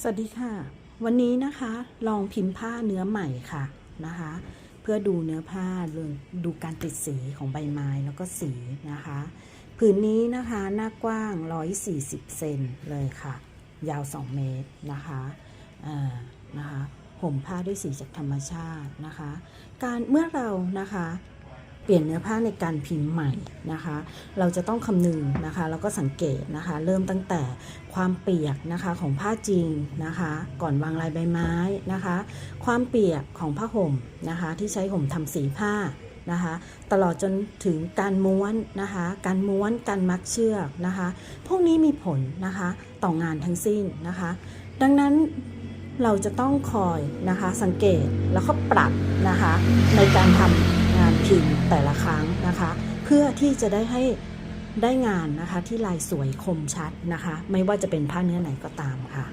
สวัสดีค่ะ วันนี้นะคะลองพิมพ์ผ้าเนื้อใหม่ค่ะนะคะ เพื่อดูเนื้อผ้าเรื่องดูการติดสีของใบไม้แล้วก็สีนะคะ ผืนนี้นะคะหน้ากว้าง 140 เซนเลยค่ะ ยาว 2 เมตรนะคะนะคะห่มผ้าด้วยสีจากธรรมชาตินะคะ การเมื่อเรานะคะ เปลี่ยนเนื้อผ้าในการพิมพ์ใหม่นะคะ เราจะต้องคำนึงนะคะแล้วก็สังเกตนะคะ เริ่มตั้งแต่ความเปียกนะคะของผ้าจริงนะคะ ก่อนวางลายใบไม้นะคะ ความเปียกของผ้าห่มนะคะ ที่ใช้ห่มทำสีผ้านะคะ ตลอดจนถึงการม้วนนะคะ การม้วนการมัดเชือกนะคะ พวกนี้มีผลนะคะต่องานทั้งสิ้นนะคะ ดังนั้นเราจะต้องคอยนะคะสังเกตแล้วก็ปรับนะคะในการทำ พิมพ์แต่ละครั้งนะคะ เพื่อที่จะได้ให้ได้งานนะคะที่ลายสวยคมชัดนะคะ ไม่ว่าจะเป็นผ้าเนื้อไหนก็ตามค่ะ